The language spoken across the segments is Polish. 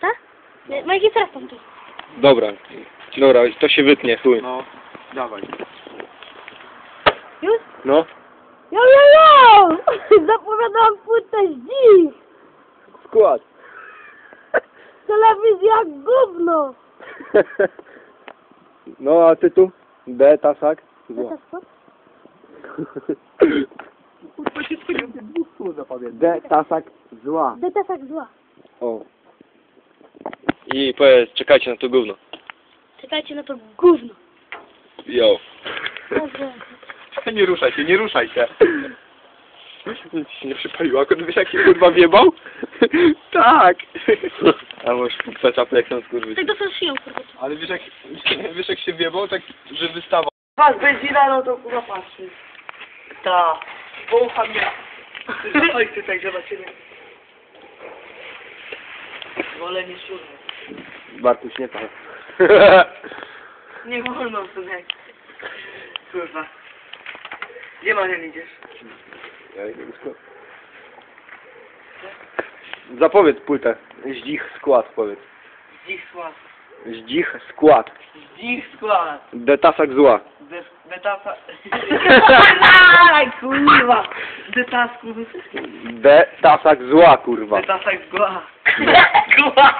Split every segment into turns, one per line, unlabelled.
Tak? Majki teraz tam tu.
Dobra. Dobra, to się wytnie, chuj.
No, dawaj.
Już?
No.
Jo, jo, jo! Zapowiadałam dziś!
Skład.
Telewizja gówno!
No, a tytuł? D, tasak? Zło.
Kurwa się skończył, dwóch słów zapamiętam.
D, tasak, zła.
Detesak zła.
O. I powiedz, czekajcie na to gówno.
Czekajcie na to gówno.
Yo.
Boże.
Nie ruszaj się, nie ruszaj się. Nic ci się nie przypaliło, akurat wiesz jak się kurwa wjebał? tak.
A może kupca pleksem skurwy.
Tak szyją, kurwa.
Ale wiesz jak, wiesz jak się wjebał, tak, że wystawał.
Patrz, benzina, no to kurwa patrzy. Ta. Połucha mnie. Chodź tutaj, zobaczymy. Wolę nie szurmy.
Bartuś, nie tak.
Nie wolno, synek. Kurwa. Gdzie Marian idziesz?
Zapowiedz płytę. Zdzich skład, powiedz.
Zdich skład.
Zdzich skład.
Zdich skład.
Detasak zła.
Be- Betasa... kurwa. Detasku.
D, tasak zła, kurwa.
Detasak zła. Kurwa.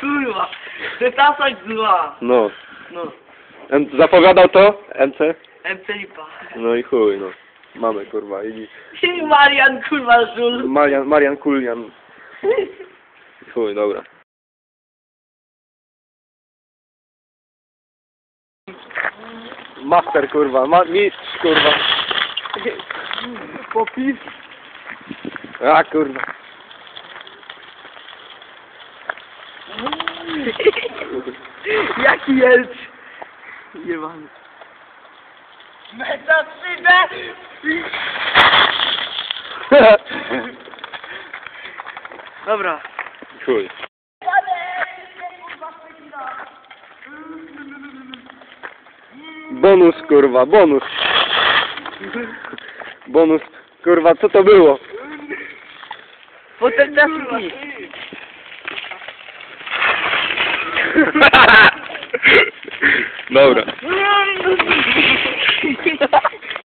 Kurwa. Detasak zła.
No.
No.
M zapowiadał to? MC?
MC Lipa.
No i chuj, no. Mamy, kurwa. I
I Marian, kurwa, żul.
Marian, Marian Kulian. Chuj, dobra. Master, kurwa. Ma mistrz, kurwa.
Popis.
A, kurwa.
Jaki jelcz? Jebany. Metacydę! Dobra.
chuj. Bonus, kurwa, bonus. Bonus. Kurwa, co to było?
Potem czaszki.
Dobra.